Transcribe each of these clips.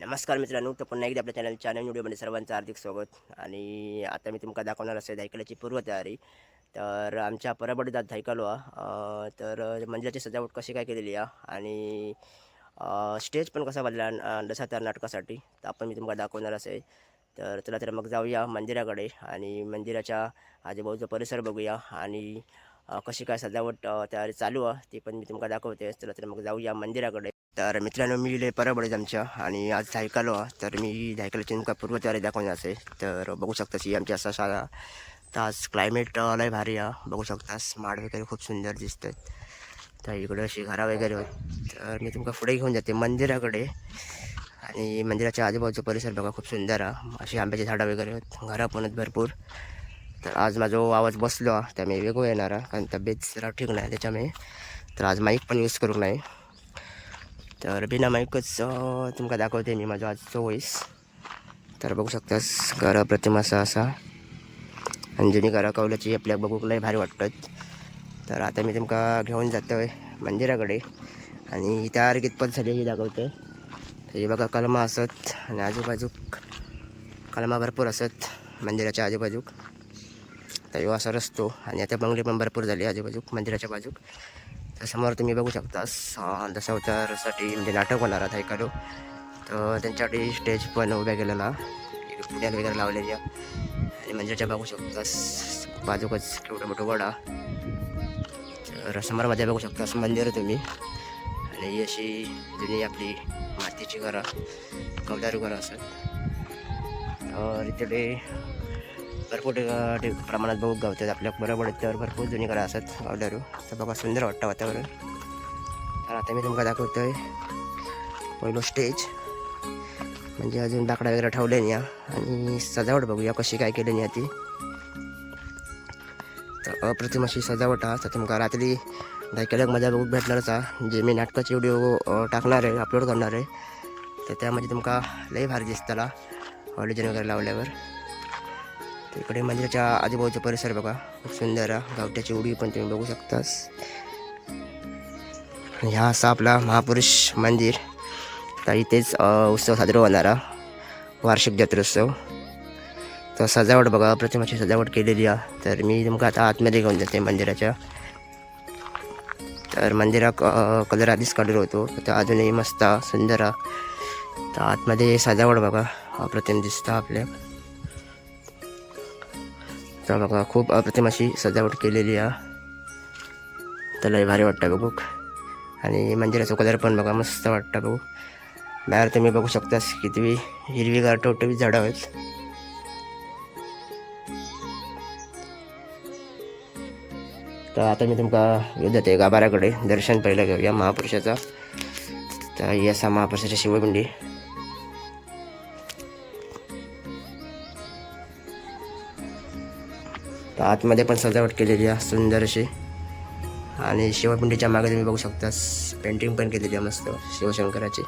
नमस्कार मित्रांनो तर पुन्हा एकदा आपल्या चॅनल नवीन व्हिडिओमध्ये सर्वांचं हार्दिक स्वागत. आणि आता मी तुमका दाखवणार असेल धायकलाची पूर्वतयारी. तर आमच्या परबडी धायकलो तर मंदिराची सजावट कशी काय केलेली आहे? आणि स्टेज पण कसा बदला दशावतार नाटकासाठी? तर आपण मी तुम्हाला दाखवणार असेल. तर चला तर मग जाऊया मंदिराकडे आणि मंदिराच्या आजूबाजूचा परिसर बघूया. आणि कशी काय सजावट तयारी चालू आहे ती पण मी तुम्हाला दाखवते. चला तर मग जाऊया मंदिराकडे. तर मित्रांनो मी इले परबडेच आमच्या आणि आज झायकालो तर मी धायकालाची नेमका पूर्वतयारी दाखवणार आहे. तर बघू शकतास ही आमची असा शाळा तर आज क्लायमेट लय भारी आहे. बघू शकतास. माड वगैरे खूप सुंदर दिसतात तर इकडे अशी घरा वगैरे होत तर मी तुमका पुढे घेऊन जाते. मंदिराकडे. आणि मंदिराच्या आजूबाजूचा परिसर बघा खूप सुंदर आहे. अशी आंब्याची झाडं वगैरे आहेत. घरा पण आहेत भरपूर. तर आज माझा आवाज बसलो आहे. त्यामुळे वेगळं येणार कारण तब्येत जरा ठीक नाही त्याच्यामुळे. तर आज माईक पण यूज करू नाही. तर बिना माईकच तुमका दाखवते मी माझा आजचो वॉईस तर बघू शकतास घर प्रतिमा असा असा. अंजनी करा कवल्याची आपल्याक बघूक लय भारी वाटतात तर आता मी तुमका घेऊन जातोय मंदिराकडे. आणि तयार कितपत झाली ही दाखवते तर हे बघा कलमा असत आणि आजूबाजूक कलमा भरपूर असत मंदिराच्या आजूबाजूक. तर ह्यो असा रस्तो. आणि आता बंगले पण भरपूर झाले आजूबाजूक मंदिराच्या बाजूक. तर समोर तुम्ही बघू शकता दशावतारसाठी म्हणजे नाटक होणार आहे ऐकालो तर त्यांच्यासाठी स्टेज पण उभ्या केलेला. पुण्यात वगैरे लावलेली आहे. आणि मंदिराच्या बघू शकतास बाजूकच केवढं मोठं वडा. तर समोरमध्ये बघू शकतास मंदिर तुम्ही. आणि अशी जुनी आपली मातीची घरं कवदारू घरं असत तर इकडे भरपूर प्रमाणात बघू गावतात. आपल्या बरोबर तर भरपूर जुनी करा असतात गावदारू. तर बघा सुंदर वाटतं वातावरण. तर आता मी तुमका दाखवतोय पहिलं स्टेज म्हणजे अजून बाकडा वगैरे ठेवले नाही आणि सजावट बघूया कशी काय केली नाही ती. तर अप्रतिम अशी सजावट आहे तर तुमका रात्री दायकेल्याक मजा बघूक भेटणारच हा जे मी नाटकाचे व्हिडिओ टाकणार आहे अपलोड करणार आहे. तर त्यामध्ये तुमका लय भारी दिसताला. ऑडिजन वगैरे लावल्यावर. इकडे मंदिराच्या आजूबाजूचा परिसर बघा. खूप सुंदर गावठ्याची गावट्याची उडी पण तुम्ही बघू शकतास. आणि हा असा आपला महापुरुष मंदिर. तर इथेच उत्सव साजरा होणार वार्षिक जत्रोत्सव. तर सजावट बघा प्रतिमाची सजावट केलेली आहे. तर मी तुमका आता आतमध्ये घेऊन जाते मंदिराच्या. तर मंदिरा कलर आधीच काढलो होतो. तर अजूनही मस्त सुंदर तर आतमध्ये सजावट बघा. अप्रतिम दिसतं आपल्या. तर बघा खूप अप्रतिम अशी सजावट केलेली आहे. तर लय भारी वाटतं बघू. आणि मंदिराचा कलर पण बघा मस्त वाटतं बघू. बाहेर तुम्ही बघू शकतास किती हिरवीगार टवटवीत झाडं आहेत. तर आता मी तुमका घेऊन जाते गाभाऱ्याकडे. दर्शन पहिलं घेऊया महापुरुषाचा. तर ही असा महापुरुषाची शिवपिंडी तर आतमध्ये पण सजावट केलेली आहे सुंदर अशी. आणि शिवपिंडीच्या मागे तुम्ही बघू शकता पेंटिंग पण केलेली आहे मस्त शिवशंकराची.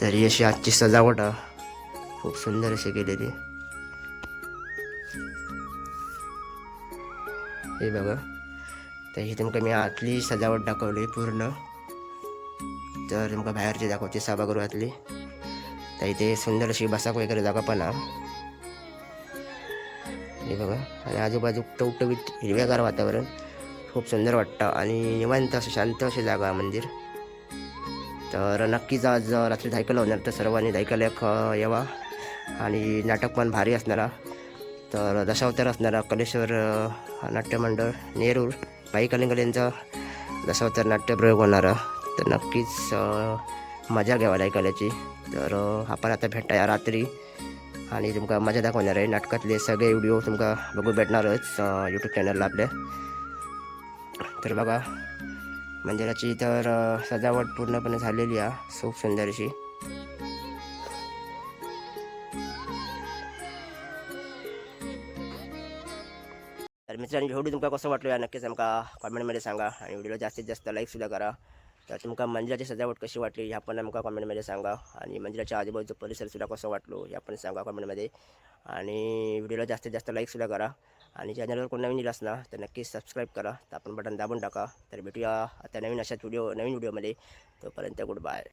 तर अशी आजची सजावट आहे खूप सुंदर अशी केलेली. हे बघा. तर ही तुमका मी आतली सजावट दाखवली पूर्ण. तर तुमका बाहेरची दाखवते सभागृहातली. तर इथे सुंदर अशी बसाक वगैरे जागा पण आहे हे बघा. आणि आजूबाजू टवटवीत हिरव्यागार वातावरण. खूप सुंदर वाटतं. आणि निवांत असं शांत अशी जागा मंदिर. तर नक्कीच आज रात्री धायकाला होणार तर सर्वांनी धायकाला यावा. आणि नाटक पण भारी असणारा तर दशावतार असणारा कलेश्वर नाट्यमंडळ नेरूर बाई कलिंगल यांचा दशावतार नाट्यप्रयोग होणारा तर नक्कीच मजा घ्यावा धायकाल्याची तर आपण आता भेटा रात्री. आणि तुमका मजा दाखवणार आहे. नाटकातले सगळे व्हिडिओ तुमका बघू भेटणारच यूट्यूब चॅनलला आपल्या. तर बघा मंदिराची तर सजावट पूर्णपणे झालेली आहे. खूप सुंदर अशी. तर मित्रांनो व्हिडिओ तुमका कसं वाटलं या नक्कीच आमका कॉमेंटमध्ये सांगा. आणि व्हिडिओला जास्तीत जास्त लाईकसुद्धा करा. तर तुमका मंदिराची सजावट कशी वाटली ह्या पण आमका कॉमेंटमध्ये सांगा आणि मंदिराच्या आजूबाजूचा परिसरसुद्धा कसं वाटलो या पण सांगा कॉमेंटमध्ये आणि व्हिडिओला जास्तीत जास्त लाईकसुद्धा करा. आणि चॅनलवर कोण नवीन दिलं ना तर नक्कीच सबस्क्राईब करा. तर आपण बटन दाबून टाका. तर भेटूया आता नवीन अशाच व्हिडिओ नवीन व्हिडिओमध्ये तोपर्यंत गुड बाय